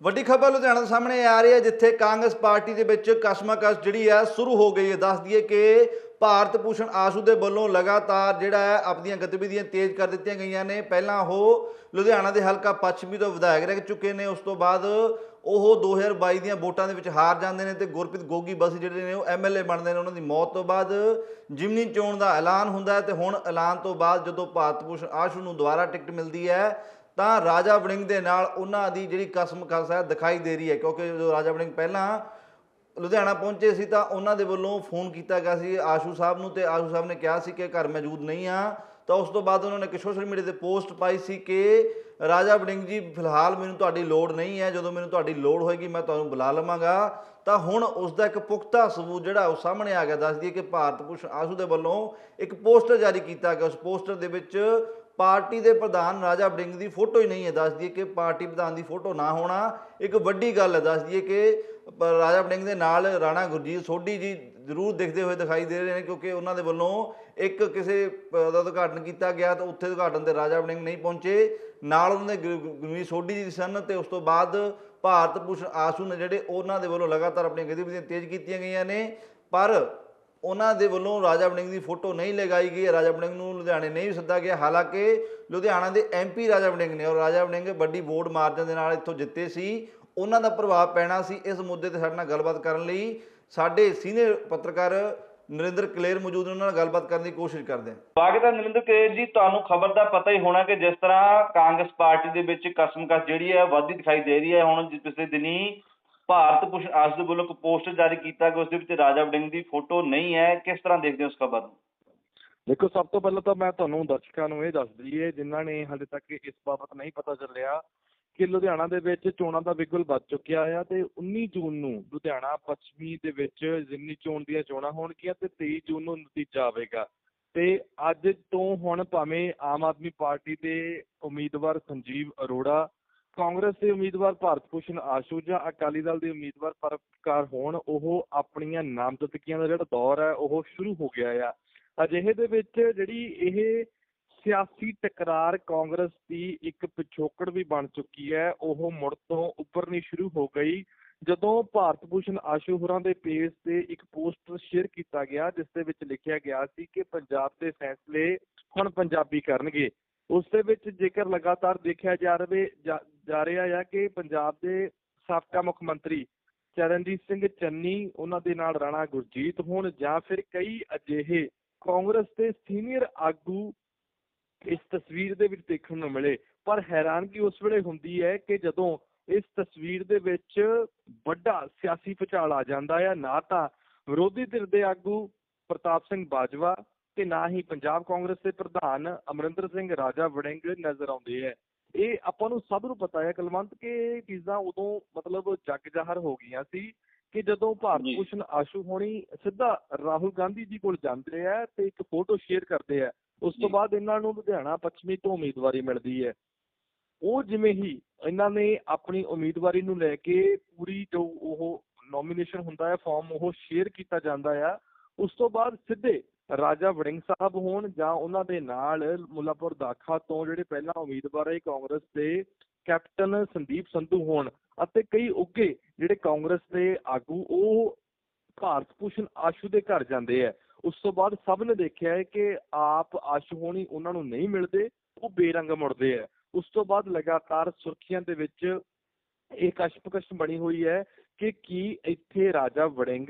ਵੱਡੀ ਖਬਰ ਲੁਧਿਆਣਾ ਦੇ ਸਾਹਮਣੇ ਆ ਰਹੀ ਹੈ, ਜਿੱਥੇ ਕਾਂਗਰਸ ਪਾਰਟੀ ਦੇ ਵਿੱਚ ਕਸ਼ਮਕਸ਼ ਜਿਹੜੀ ਹੈ ਸ਼ੁਰੂ ਹੋ ਗਈ ਹੈ। ਦੱਸ ਦਈਏ ਕਿ ਭਾਰਤ ਭੂਸ਼ਣ ਆਸ਼ੂ ਦੇ ਵੱਲੋਂ ਲਗਾਤਾਰ ਜਿਹੜਾ ਹੈ, ਆਪਣੀਆਂ ਗਤੀਵਿਧੀਆਂ ਤੇਜ਼ ਕਰ ਦਿੱਤੀਆਂ ਗਈਆਂ ਨੇ। ਪਹਿਲਾਂ ਉਹ ਲੁਧਿਆਣਾ ਦੇ ਹਲਕਾ ਪੱਛਮੀ ਤੋਂ ਵਿਧਾਇਕ ਰਹਿ ਚੁੱਕੇ ਨੇ। ਉਸ ਤੋਂ ਬਾਅਦ ਉਹ 2022 ਦੀਆਂ ਵੋਟਾਂ ਦੇ ਵਿੱਚ ਹਾਰ ਜਾਂਦੇ ਨੇ ਤੇ ਗੁਰਪ੍ਰੀਤ ਗੋਗੀ ਬਸ ਜਿਹੜੇ ਨੇ, ਉਹ ਐਮਐਲਏ ਬਣਦੇ ਨੇ। ਉਹਨਾਂ ਦੀ ਮੌਤ ਤੋਂ ਬਾਅਦ ਜਿਮਨੀ ਚੋਣ ਦਾ ਐਲਾਨ ਹੁੰਦਾ ਹੈ ਤੇ ਹੁਣ ਐਲਾਨ ਤੋਂ ਬਾਅਦ ਜਦੋਂ ਭਾਰਤ ਭੂਸ਼ਣ ਆਸ਼ੂ ਨੂੰ ਦੁਬਾਰਾ ਟਿਕਟ ਮਿਲਦੀ ਹੈ ਤਾਂ ਰਾਜਾ ਵੜਿੰਗ ਦੇ ਨਾਲ ਉਹਨਾਂ ਦੀ ਜਿਹੜੀ ਕਸਮ ਕਸ ਹੈ ਦਿਖਾਈ ਦੇ ਰਹੀ ਹੈ, ਕਿਉਂਕਿ ਜਦੋਂ ਰਾਜਾ ਵੜਿੰਗ ਪਹਿਲਾਂ ਲੁਧਿਆਣਾ ਪਹੁੰਚੇ ਸੀ ਤਾਂ ਉਹਨਾਂ ਦੇ ਵੱਲੋਂ ਫੋਨ ਕੀਤਾ ਗਿਆ ਸੀ, ਆਸ਼ੂ ਸਾਹਿਬ ਨੂੰ ਤੇ ਆਸ਼ੂ ਸਾਹਿਬ ਨੇ ਕਿਹਾ ਸੀ ਕਿ ਘਰ ਮੌਜੂਦ ਨਹੀਂ ਆ। ਤਾਂ ਉਸ ਤੋਂ ਬਾਅਦ ਉਹਨਾਂ ਨੇ ਇੱਕ ਸੋਸ਼ਲ ਮੀਡੀਆ ਤੇ ਪੋਸਟ ਪਾਈ ਸੀ ਕਿ ਰਾਜਾ ਵੜਿੰਗ ਜੀ, ਫਿਲਹਾਲ ਮੈਨੂੰ ਤੁਹਾਡੀ ਲੋੜ ਨਹੀਂ ਹੈ, ਜਦੋਂ ਮੈਨੂੰ ਤੁਹਾਡੀ ਲੋੜ ਹੋਏਗੀ ਮੈਂ ਤੁਹਾਨੂੰ ਬੁਲਾ ਲਵਾਂਗਾ। ਤਾਂ ਹੁਣ ਉਸ ਦਾ ਇੱਕ ਪੁਖਤਾ ਸਬੂਤ ਜਿਹੜਾ ਉਹ ਸਾਹਮਣੇ ਆ ਗਿਆ ਦੱਸਦੀ ਦਈਏ ਕਿ ਭਾਰਤ ਭੂਸ਼ਣ ਆਸ਼ੂ ਦੇ ਵੱਲੋਂ ਇੱਕ ਪੋਸਟਰ ਜਾਰੀ ਕੀਤਾ ਗਿਆ। ਉਸ ਪੋਸਟਰ ਦੇ ਵਿੱਚ ਪਾਰਟੀ ਦੇ ਪ੍ਰਧਾਨ ਰਾਜਾ ਵੜਿੰਗ ਦੀ ਫੋਟੋ ਹੀ ਨਹੀਂ ਹੈ। ਦੱਸ ਦਈਏ ਕਿ ਪਾਰਟੀ ਪ੍ਰਧਾਨ ਦੀ ਫੋਟੋ ਨਾ ਹੋਣਾ ਇੱਕ ਵੱਡੀ ਗੱਲ ਹੈ। ਦੱਸ ਦਈਏ ਕਿ ਰਾਜਾ ਵੜਿੰਗ ਦੇ ਨਾਲ ਰਾਣਾ ਗੁਰਜੀਤ ਸੋਢੀ ਜੀ ਜ਼ਰੂਰ ਦੇਖਦੇ ਹੋਏ ਦਿਖਾਈ ਦੇ ਰਹੇ ਨੇ ਕਿਉਂਕਿ ਉਹਨਾਂ ਦੇ ਵੱਲੋਂ ਇੱਕ ਕਿਸੇ ਦਾ ਉਦਘਾਟਨ ਕੀਤਾ ਗਿਆ ਤਾਂ ਉੱਥੇ ਉਦਘਾਟਨ ਤੇ ਰਾਜਾ ਵੜਿੰਗ ਨਹੀਂ ਪਹੁੰਚੇ। ਨਾਲ ਉਹਨਾਂ ਦੇ ਗੁਰ- ਗੁਰਮੀਤ ਸੋਢੀ ਜੀ ਸਨ ਤੇ ਉਸ ਤੋਂ ਬਾਅਦ ਭਾਰਤ ਭੂਸ਼ਣ ਆਸ਼ੂ ਨੇ ਜਿਹੜੇ ਉਹਨਾਂ ਦੇ ਵੱਲੋਂ ਲਗਾਤਾਰ ਆਪਣੀਆਂ ਗਤੀਵਿਧੀਆਂ ਤੇਜ਼ ਕੀਤੀਆਂ ਗਈਆਂ ਨੇ। ਪਰ ਉਹਨਾਂ ਦੇ ਵੱਲੋਂ ਰਾਜਾ ਵੜਿੰਗ ਦੀ ਫੋਟੋ ਨਹੀਂ ਲਗਾਈ ਗਈ, ਰਾਜਾ ਵੜਿੰਗ ਨੂੰ ਲੁਧਿਆਣੇ ਨਹੀਂ ਸੱਦਾ ਗਿਆ। ਹਾਲਾਂਕਿ ਲੁਧਿਆਣਾ ਦੇ ਐਮਪੀ ਰਾਜਾ ਵੜਿੰਗ ਨੇ ਔਰ ਰਾਜਾ ਵੜਿੰਗ ਵੱਡੀ ਵੋਟ ਮਾਰਜਨ ਦੇ ਨਾਲ ਇੱਥੋਂ ਜਿੱਤੇ ਸੀ, ਉਹਨਾਂ ਦਾ ਪ੍ਰਭਾਵ ਪੈਣਾ ਸੀ। ਇਸ ਮੁੱਦੇ ਤੇ ਸਾਡੇ ਨਾਲ ਗੱਲਬਾਤ ਕਰਨ ਲਈ ਸਾਡੇ ਸੀਨੀਅਰ ਪੱਤਰਕਾਰ ਨਰਿੰਦਰ ਕਲੇਰ ਮੌਜੂਦ ਨੇ, ਉਹਨਾਂ ਨਾਲ ਗੱਲਬਾਤ ਕਰਨ ਦੀ ਕੋਸ਼ਿਸ਼ ਕਰਦੇ ਹਾਂ। ਸਵਾਗਤ ਹੈ ਨਰਿੰਦਰ ਕਲੇਰ ਜੀ, ਤੁਹਾਨੂੰ ਖਬਰ ਦਾ ਪਤਾ ਹੀ ਹੋਣਾ ਕਿ ਜਿਸ ਤਰ੍ਹਾਂ ਕਾਂਗਰਸ ਪਾਰਟੀ ਦੇ ਵਿੱਚ ਕਸਮਕਸ ਜਿਹੜੀ ਹੈ ਵੱਧਦੀ ਦਿਖਾਈ ਦੇ ਰਹੀ ਹੈ। ਹੁਣ ਪਿਛਲੇ ਦਿਨੀ ਭਾਰਤ ਭੂਸ਼ਣ ਆਸ ਦੇ ਵੱਲੋਂ ਇੱਕ ਜਾਰੀ ਕੀਤਾ ਗਿਆ ਉਸ ਦੇ ਵਿੱਚ ਰਾਜਾ ਵੜਿੰਗ ਦੀ ਫੋਟੋ ਨਹੀਂ ਹੈ। ਕਿਸ ਤਰ੍ਹਾਂ ਦੇਖਦੇ ਹੋ ਉਸ ਖਬਰ ਨੂੰ? ਦੇਖੋ, ਸਭ ਤੋਂ ਪਹਿਲਾਂ ਤਾਂ ਮੈਂ ਤੁਹਾਨੂੰ ਦਰਸ਼ਕਾਂ ਨੂੰ ਇਹ ਦੱਸ ਦਈਏ, ਜਿਨ੍ਹਾਂ ਨੇ ਹਾਲੇ ਤੱਕ ਇਸ ਬਾਬਤ ਨਹੀਂ ਪਤਾ ਚੱਲਿਆ, ਕਿ ਲੁਧਿਆਣਾ ਦੇ ਵਿੱਚ ਚੋਣਾਂ ਦਾ ਵਿਗਲ ਵੱਜ ਚੁੱਕਿਆ ਆ ਤੇ 19 ਜੂਨ ਨੂੰ ਲੁਧਿਆਣਾ ਪੱਛਮੀ ਦੇ ਵਿੱਚ ਜ਼ਿਮਨੀ ਚੋਣ ਦੀਆਂ ਚੋਣਾਂ ਹੋਣਗੀਆਂ ਤੇ 23 ਜੂਨ ਨੂੰ ਨਤੀਜਾ ਆਵੇਗਾ। ਤੇ ਅੱਜ ਤੋਂ ਹੁਣ ਭਾਵੇਂ ਆਮ ਆਦਮੀ ਪਾਰਟੀ ਦੇ ਉਮੀਦਵਾਰ ਸੰਜੀਵ ਅਰੋੜਾ ਕਾਂਗਰਸ ਦੇ ਉਮੀਦਵਾਰ ਭਾਰਤ ਭੂਸ਼ਣ ਆਸ਼ੂ ਜਾਂ ਅਕਾਲੀ ਦਲ ਦੇ ਉਮੀਦਵਾਰ ਪਰਪਕਾਰ ਹੋਣ, ਉਹ ਆਪਣੀਆਂ ਨਾਮਜ਼ਦਗੀਆਂ ਦਾ ਜਿਹੜਾ ਦੌਰ ਹੈ, ਉਹ ਸ਼ੁਰੂ ਹੋ ਗਿਆ ਆ। ਅਜਿਹੇ ਦੇ ਵਿੱਚ ਜਿਹੜੀ ਇਹ ਸਿਆਸੀ ਟਕਰਾਰ ਕਾਂਗਰਸ ਦੀ ਇੱਕ ਪਿਛੋਕੜ ਵੀ ਬਣ ਚੁੱਕੀ ਹੈ, ਉਹ ਮੁੜ ਤੋਂ ਉੱਪਰਨੀ ਸ਼ੁਰੂ ਹੋ ਗਈ। ਜਦੋਂ ਭਾਰਤ ਭੂਸ਼ਣ ਆਸ਼ੂ ਹੋਰਾਂ ਦੇ ਪੇਜ ਤੇ ਇੱਕ ਪੋਸਟਰ ਸ਼ੇਅਰ ਕੀਤਾ ਗਿਆ, ਜਿਸ ਦੇ ਵਿੱਚ ਲਿਖਿਆ ਗਿਆ ਸੀ ਕਿ ਪੰਜਾਬ ਦੇ ਫੈਸਲੇ ਹੁਣ ਪੰਜਾਬੀ ਕਰਨਗੇ। ਉਸ ਦੇ ਵਿੱਚ ਜੇਕਰ ਲਗਾਤਾਰ ਦੇਖਿਆ ਜਾ ਰਵੇ ਜਾ- ਰਿਹਾ ਹੈ ਕਿ ਪੰਜਾਬ ਦੇ ਸਾਬਕਾ ਮੁੱਖ ਮੰਤਰੀ ਚਰਨਜੀਤ ਸਿੰਘ ਚੰਨੀ, ਉਹਨਾਂ ਦੇ ਨਾਲ ਰਾਣਾ ਗੁਰਜੀਤ ਹੋਣ ਜਾਂ ਫਿਰ ਕਈ ਅਜਿਹੇ ਕਾਂਗਰਸ ਦੇ ਸੀਨੀਅਰ ਆਗੂ ਇਸ ਤਸਵੀਰ ਦੇ ਵਿੱਚ ਦੇਖਣ ਨੂੰ ਮਿਲੇ। ਪਰ ਹੈਰਾਨਗੀ ਉਸ ਵੇਲੇ ਹੁੰਦੀ ਹੈ ਕਿ ਜਦੋਂ ਇਸ ਤਸਵੀਰ ਦੇ ਵਿੱਚ ਵੱਡਾ ਸਿਆਸੀ ਭੁਚਾਲ ਆ ਜਾਂਦਾ ਹੈ ਨਾ ਤਾਂ ਵਿਰੋਧੀ ਧਿਰ ਦੇ ਆਗੂ ਪ੍ਰਤਾਪ ਸਿੰਘ ਬਾਜਵਾ ਤੇ ਨਾ ਹੀ ਪੰਜਾਬ ਕਾਂਗਰਸ ਦੇ ਪ੍ਰਧਾਨ ਅਮਰਿੰਦਰ ਸਿੰਘ ਰਾਜਾ ਵੜਿੰਗ ਨਜ਼ਰ ਆਉਂਦੇ ਹੈ ਇਹ ਆਪਾਂ ਨੂੰ ਸਭ ਨੂੰ ਪਤਾ ਹੈ ਕਲਵੰਤ ਕਿ ਇਹ ਚੀਜ਼ਾਂ ਉਦੋਂ ਮਤਲਬ ਜੱਗ ਜ਼ਾਹਰ ਹੋ ਗਈਆਂ ਸੀ ਕਿ ਜਦੋਂ ਭਾਰਤ। ਭੂਸ਼ਣ ਆਸ਼ੂ ਹੋਣੀ ਸਿੱਧਾ ਰਾਹੁਲ ਗਾਂਧੀ ਜੀ ਕੋਲ ਜਾਂਦੇ ਆ ਤੇ ਇੱਕ ਫੋਟੋ ਸ਼ੇਅਰ ਕਰਦੇ ਆ ਉਸ ਤੋਂ। ਬਾਅਦ ਇਹਨਾਂ ਨੂੰ ਲੁਧਿਆਣਾ ਪੱਛਮੀ ਤੋਂ ਉਮੀਦਵਾਰੀ ਮਿਲਦੀ ਹੈ ਉਹ ਜਿਵੇਂ ਹੀ ਇਹਨਾਂ ਨੇ ਆਪਣੀ ਉਮੀਦਵਾਰੀ ਨੂੰ ਲੈ ਕੇ ਪੂਰੀ ਜੋ ਉਹ ਨੋਮੀਨੇਸ਼ਨ ਹੁੰਦਾ ਹੈ ਫਾਰਮ ਉਹ ਸ਼ੇਅਰ ਕੀਤਾ ਜਾਂਦਾ ਆ ਉਸ ਤੋਂ ਬਾਅਦ ਸਿੱਧੇ ਰਾਜਾ ਵੜਿੰਗ ਸਾਹਿਬ ਹੋਣ ਜਾਂ ਉਹਨਾਂ ਦੇ ਨਾਲ ਮੁੱਲਾਪੁਰ ਦਾਖਾ ਤੋਂ ਜਿਹੜੇ ਪਹਿਲਾਂ ਉਮੀਦਵਾਰ ਹੈ ਕਾਂਗਰਸ ਦੇ ਕੈਪਟਨ ਸੰਦੀਪ ਸੰਧੂ ਹੋਣ ਅਤੇ ਕਈ ਉੱਘੇ ਜਿਹੜੇ ਕਾਂਗਰਸ ਦੇ ਆਗੂ, ਉਹ ਭਾਰਤ ਭੂਸ਼ਣ ਆਸ਼ੂ ਦੇ ਘਰ ਜਾਂਦੇ ਆ। ਉਸ ਤੋਂ ਬਾਅਦ ਸਭ ਨੇ ਦੇਖਿਆ ਹੈ ਕਿ ਆਪ ਆਸ਼ੂ ਹੋਣੀ ਉਹਨਾਂ ਨੂੰ ਨਹੀਂ ਮਿਲਦੇ, ਉਹ ਬੇਰੰਗ ਮੁੜਦੇ ਆ। ਉਸ ਤੋਂ ਬਾਅਦ ਲਗਾਤਾਰ ਸੁਰਖੀਆਂ ਦੇ ਵਿੱਚ ਇਹ ਕਸ਼ਮਕਸ਼ ਬਣੀ ਹੋਈ ਹੈ ਕਿ ਕੀ ਇੱਥੇ ਰਾਜਾ ਵੜਿੰਗ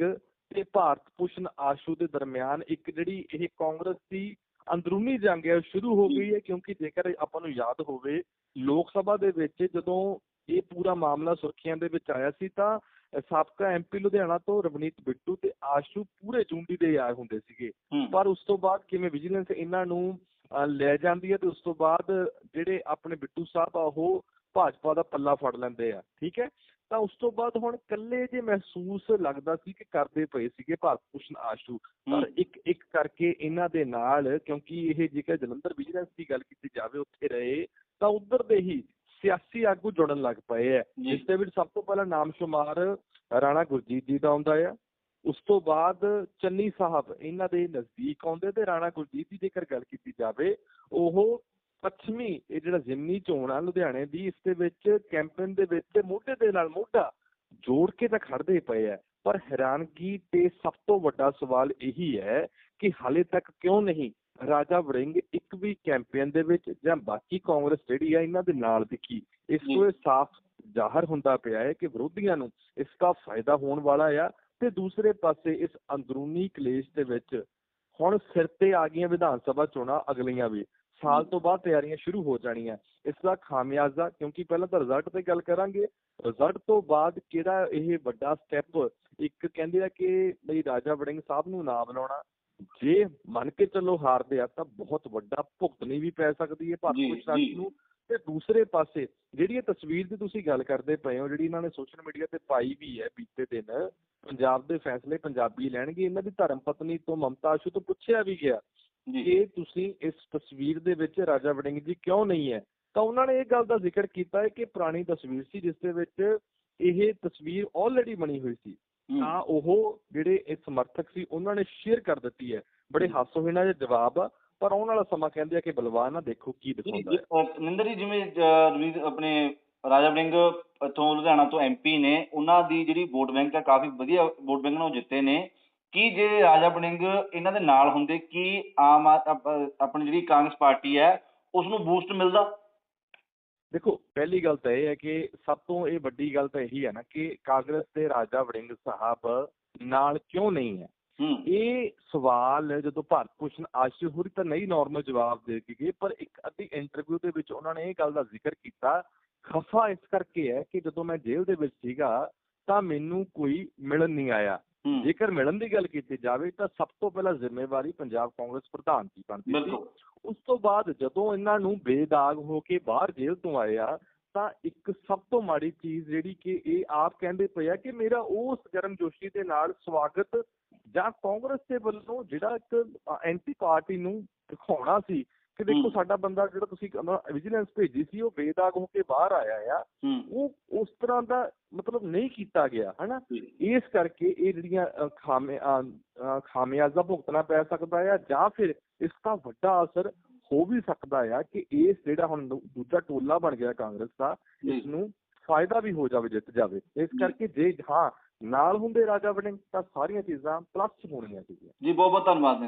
ਤੇ ਭਾਰਤ ਭੂਸ਼ਣ ਆਸ਼ੂ ਦੇ ਦਰਮਿਆਨ ਇੱਕ ਜਿਹੜੀ ਇਹ ਕਾਂਗਰਸ ਦੀ ਅੰਦਰੂਨੀ ਜੰਗ ਹੈ ਸ਼ੁਰੂ ਹੋ ਗਈ ਹੈ ਕਿਉਂਕਿ ਜੇਕਰ ਆਪਾਂ ਨੂੰ ਯਾਦ ਹੋਵੇ ਲੋਕ ਸਭਾ ਦੇ ਵਿੱਚ ਜਦੋਂ ਇਹ ਪੂਰਾ ਮਾਮਲਾ ਸੁਰਖੀਆਂ ਦੇ ਵਿੱਚ ਆਇਆ ਸੀ ਤਾਂ ਸਾਬਕਾ ਐਮਪੀ ਲੁਧਿਆਣਾ ਤੋਂ ਰਵਨੀਤ ਬਿੱਟੂ ਤੇ ਆਸ਼ੂ ਪੂਰੇ ਚੁੰਡੀ ਦੇ ਆਏ ਹੁੰਦੇ ਸੀਗੇ। ਪਰ ਉਸ ਤੋਂ ਬਾਅਦ ਕਿਵੇਂ ਵਿਜੀਲੈਂਸ ਇਹਨਾਂ ਨੂੰ ਲੈ ਜਾਂਦੀ ਹੈ ਤੇ ਉਸ ਤੋਂ ਬਾਅਦ ਜਿਹੜੇ ਆਪਣੇ ਬਿੱਟੂ ਸਾਹਿਬ ਆ ਉਹ ਭਾਜਪਾ ਦਾ ਪੱਲਾ ਫੜ ਲੈਂਦੇ ਆ ਠੀਕ ਹੈ? ਤਾਂ ਉਸ ਤੋਂ ਬਾਅਦ ਹੁਣ ਇਕੱਲੇ ਜੇ ਮਹਿਸੂਸ ਲੱਗਦਾ ਸੀ ਕਿ ਕਰਦੇ ਪਏ ਸੀਗੇ ਭਾਰਤ ਭੂਸ਼ਣ ਆਸ਼ੂ ਪਰ। ਇੱਕ ਇੱਕ ਕਰਕੇ ਇਹਨਾਂ ਦੇ ਨਾਲ ਕਿਉਂਕਿ ਇਹ ਜੇਕਰ ਜਲੰਧਰ ਵਿਜੀਲੈਂਸ ਦੀ ਗੱਲ ਕੀਤੀ ਜਾਵੇ ਉੱਥੇ ਰਹੇ ਤਾਂ ਉਧਰ ਦੇ ਹੀ ਸਿਆਸੀ ਆਗੂ ਜੁੜਨ ਲੱਗ ਪਏ ਜੀ। ਜਿਸ ਦੇ ਵਿੱਚ ਸਭ ਤੋਂ ਪਹਿਲਾਂ ਨਾਮ ਸ਼ੁਮਾਰ ਰਾਣਾ ਗੁਰਜੀਤ ਜੀ ਦਾ ਆਉਂਦਾ ਆ ਉਸ ਤੋਂ ਬਾਅਦ ਚੰਨੀ ਸਾਹਿਬ ਇਹਨਾਂ ਦੇ ਨਜ਼ਦੀਕ ਆਉਂਦੇ ਤੇ ਰਾਣਾ ਗੁਰਜੀਤ ਦੀ ਜੇਕਰ ਗੱਲ ਕੀਤੀ ਜਾਵੇ ਉਹ ਪੱਛਮੀ ਇਹ ਜਿਹੜਾ ਜ਼ਿਮਨੀ ਚੋਣ ਆ ਲੁਧਿਆਣੇ ਦੀ ਇਸ ਦੇ ਵਿੱਚ ਕੈਂਪੇਨ ਦੇ ਵਿੱਚ ਮੋਢੇ ਦੇ ਨਾਲ ਮੋਢਾ ਜੋੜ ਕੇ ਤਾਂ ਖੜਦੇ ਪਏ ਆ। ਪਰ ਹੈਰਾਨਗੀ ਤੇ ਸਭ ਤੋਂ ਵੱਡਾ ਸਵਾਲ ਇਹੀ ਹੈ ਕਿ ਹਾਲੇ ਤੱਕ ਕਿਉਂ ਨਹੀਂ ਰਾਜਾ ਵੜਿੰਗ ਇੱਕ ਵੀ ਕੈਂਪੇਨ ਦੇ ਵਿੱਚ ਜਾਂ ਬਾਕੀ ਕਾਂਗਰਸ ਜਿਹੜੀ ਆ ਇਹਨਾਂ ਦੇ ਨਾਲ ਦਿਖੀ। ਇਸ ਤੋਂ ਇਹ ਸਾਫ਼ ਜ਼ਾਹਰ ਹੁੰਦਾ ਪਿਆ ਹੈ ਕਿ ਵਿਰੋਧੀਆਂ ਨੂੰ ਇਸ ਦਾ ਫਾਇਦਾ ਹੋਣ ਵਾਲਾ ਆ। ਤੇ ਦੂਸਰੇ ਪਾਸੇ ਇਸ ਅੰਦਰੂਨੀ ਕਲੇਸ਼ ਦੇ ਵਿੱਚ ਹੁਣ ਸਿਰ ਤੇ ਆ ਗਈਆਂ ਵਿਧਾਨ ਸਭਾ ਚੋਣਾਂ ਅਗਲੀਆਂ ਵੀ। ਸਾਲ ਤੋਂ ਬਾਅਦ ਤਿਆਰੀਆਂ ਸ਼ੁਰੂ ਹੋ ਜਾਣੀਆਂ। ਇਸ ਦਾ ਖਾਮਿਆਜ਼ਾ ਕਿਉਂਕਿ ਪਹਿਲਾਂ ਤਾਂ ਰਿਜ਼ਲਟ ਤੇ ਗੱਲ ਕਰਾਂਗੇ। ਰਿਜ਼ਲਟ ਤੋਂ ਬਾਅਦ ਕਿਹੜਾ ਇਹ ਵੱਡਾ ਸਟੈਪ ਇੱਕ ਕਹਿੰਦੇ ਆ ਕਿ ਬਈ ਰਾਜਾ ਵੜਿੰਗ ਸਾਹਿਬ ਨੂੰ ਨਾ ਬਣਾਉਣਾ ਜੇ ਮੰਨ ਕੇ ਚੱਲੋ ਹਾਰਦੇ ਆ ਤਾਂ ਬਹੁਤ ਵੱਡਾ ਭੁਗਤਣੀ ਵੀ ਪੈ ਸਕਦੀ ਹੈ ਭਾਰਤ ਜੀ, ਪੁਲਿਸ ਜੀ। ਨੂੰ। ਤੇ ਦੂਸਰੇ ਪਾਸੇ ਜਿਹੜੀ ਇਹ ਤਸਵੀਰ ਦੀ ਤੁਸੀਂ ਗੱਲ ਕਰਦੇ ਪਏ ਹੋ ਜਿਹੜੀ ਇਹਨਾਂ ਨੇ ਸੋਸ਼ਲ ਮੀਡੀਆ ਤੇ ਪਾਈ ਵੀ ਹੈ ਬੀਤੇ ਦਿਨ ਪੰਜਾਬ ਦੇ ਫੈਸਲੇ ਪੰਜਾਬੀ ਲੈਣਗੇ। ਇਹਨਾਂ ਦੀ ਧਰਮ ਪਤਨੀ ਤੋਂ ਮਮਤਾ ਆਸ਼ੂ ਤੋਂ ਪੁੱਛਿਆ ਵੀ ਗਿਆ ਕਿ ਤੁਸੀਂ ਇਸ ਤਸਵੀਰ ਦੇ ਵਿੱਚ ਰਾਜਾ ਵੜਿੰਗ ਜੀ ਕਿਉਂ ਨਹੀਂ ਹੈ? ਤਾਂ ਉਹਨਾਂ ਨੇ ਇਹ ਗੱਲ ਦਾ ਜ਼ਿਕਰ ਕੀਤਾ ਹੈ ਕਿ ਪੁਰਾਣੀ ਤਸਵੀਰ ਸੀ ਜਿਸ ਦੇ ਵਿੱਚ ਇਹ ਤਸਵੀਰ ਆਲਰੇਡੀ ਬਣੀ ਹੋਈ ਸੀ। ਤਾਂ ਉਹ ਜਿਹੜੇ ਇਹ ਸਮਰਥਕ ਸੀ ਉਹਨਾਂ ਨੇ ਸ਼ੇਅਰ ਕਰ ਦਿੱਤੀ ਹੈ। ਬੜੇ ਹਾਸੋ ਹੀਣਾ ਜਿਹਾ ਜਵਾਬ ਆ ਪਰ ਆਉਣ ਵਾਲਾ ਸਮਾਂ ਕਹਿੰਦੇ ਆ ਕਿ ਬਲਵਾਨ ਆ ਦੇਖੋ ਕੀ ਦਿਖਾਉਂਦਾ ਜੀ, ਹੈ। ਨਿੰਦਰ ਜੀ ਜਿਵੇਂ ਰਵੀਨ ਆਪਣੇ ਰਾਜਾ ਵੜਿੰਗ ਇੱਥੋਂ ਲੁਧਿਆਣਾ ਤੋਂ ਐਮਪੀ ਨੇ ਉਹਨਾਂ ਦੀ ਜਿਹੜੀ ਵੋਟ ਬੈਂਕ ਹੈ ਕਾਫੀ ਵਧੀਆ ਵੋਟ ਬੈਂਕ ਨਾਲ ਜਿੱਤੇ ਨੇ। ਕੀ ਜੇ ਰਾਜਾ ਵੜਿੰਗ ਇਹਨਾਂ ਦੇ ਨਾਲ ਹੁੰਦੇ ਕੀ ਆਮ ਆਪਣੀ ਜਿਹੜੀ ਕਾਂਗਰਸ ਪਾਰਟੀ ਹੈ ਉਸ ਨੂੰ ਬੂਸਟ ਮਿਲਦਾ? ਦੇਖੋ ਪਹਿਲੀ ਗੱਲ ਤਾਂ ਇਹ ਹੈ ਕਿ ਸਭ ਤੋਂ ਇਹ ਵੱਡੀ ਗੱਲ ਤਾਂ ਇਹੀ ਹੈ ਨਾ ਕਿ ਕਾਂਗਰਸ ਦੇ ਰਾਜਾ ਵੜਿੰਗ ਸਾਹਿਬ ਨਾਲ ਕਿਉਂ ਨਹੀਂ ਹੈ? ਇਹ ਸਵਾਲ ਜਦੋਂ ਭਾਰਤ ਭੂਸ਼ਣ ਆਸ਼ੂ ਹੋਰੀ ਤਾਂ ਨਹੀਂ ਨਾਰਮਲ ਜਵਾਬ ਦੇ ਕੇ ਗਏ ਪਰ ਇੱਕ ਅੱਧੀ ਇੰਟਰਵਿਊ ਦੇ ਵਿੱਚ ਉਹਨਾਂ ਨੇ ਇਹ ਗੱਲ ਦਾ ਜ਼ਿਕਰ ਕੀਤਾ ਖਫਾ ਇਸ ਕਰਕੇ ਹੈ ਕਿ ਜਦੋਂ ਮੈਂ ਜੇਲ੍ਹ ਦੇ ਵਿੱਚ ਸੀਗਾ ਤਾਂ ਮੈਨੂੰ ਕੋਈ ਮਿਲਣ ਨਹੀਂ ਆਇਆ। ਜੇਕਰ ਮਿਲਣ ਦੀ ਗੱਲ ਕੀਤੀ ਜਾਵੇ ਤਾਂ ਸਭ ਤੋਂ ਪਹਿਲਾਂ ਜ਼ਿੰਮੇਵਾਰੀ ਪੰਜਾਬ ਕਾਂਗਰਸ ਪ੍ਰਧਾਨ ਦੀ ਬਣਦੀ ਸੀ। ਉਸ ਤੋਂ ਬਾਅਦ ਜਦੋਂ ਇਹਨਾਂ ਨੂੰ ਬੇਦਾਗ ਹੋ ਕੇ ਬਾਹਰ ਜੇਲ੍ਹ ਤੋਂ ਆਇਆ ਤਾਂ ਇੱਕ ਸਭ ਤੋਂ ਮਾੜੀ ਚੀਜ਼ ਜਿਹੜੀ ਕਿ ਇਹ ਆਪ ਕਹਿੰਦੇ ਪਏ ਆ ਕਿ ਮੇਰਾ ਉਸ ਗਰਮਜੋਸ਼ੀ ਦੇ ਨਾਲ ਸਵਾਗਤ ਜਾਂ ਕਾਂਗਰਸ ਦੇ ਵੱਲੋਂ ਜਿਹੜਾ ਇੱਕ ਐਂਟੀ ਪਾਰਟੀ ਨੂੰ ਦਿਖਾਉਣਾ ਸੀ ਕਿ ਦੇਖੋ। ਸਾਡਾ ਬੰਦਾ ਜਿਹੜਾ ਤੁਸੀਂ ਵਿਜੀਲੈਂਸ ਭੇਜੀ ਸੀ ਉਹ ਬੇਦਾਗ ਹੋ ਕੇ ਬਾਹਰ ਆਇਆ ਆ ਉਹ ਉਸ ਤਰ੍ਹਾਂ ਦਾ ਮਤਲਬ ਨਹੀਂ ਕੀਤਾ ਗਿਆ ਹਨਾ। ਇਸ ਕਰਕੇ ਇਹ ਜਿਹੜੀਆਂ ਖਾਮੇ ਖਾਮਿਆਜ਼ਾ ਭੁਗਤਣਾ ਪੈ ਸਕਦਾ ਆ ਜਾਂ ਫਿਰ ਇਸ ਦਾ ਵੱਡਾ ਅਸਰ ਹੋ ਵੀ ਸਕਦਾ ਆ ਕਿ ਇਸ ਜਿਹੜਾ ਹੁਣ ਦੂਜਾ ਟੋਲਾ ਬਣ ਗਿਆ ਕਾਂਗਰਸ ਦਾ। ਇਸ ਨੂੰ ਫਾਇਦਾ ਵੀ ਹੋ ਜਾਵੇ ਜਿੱਤ ਜਾਵੇ ਇਸ। ਕਰਕੇ ਜੇ ਹਾਂ ਨਾਲ ਹੁੰਦੇ ਰਾਜਾ ਵੜਿੰਗ ਤਾਂ ਸਾਰੀਆਂ ਚੀਜ਼ਾਂ ਪਲੱਸ ਹੋਣੀਆਂ ਸੀਗੀਆਂ ਜੀ ਬਹੁਤ ਬਹੁਤ ਧੰਨਵਾਦ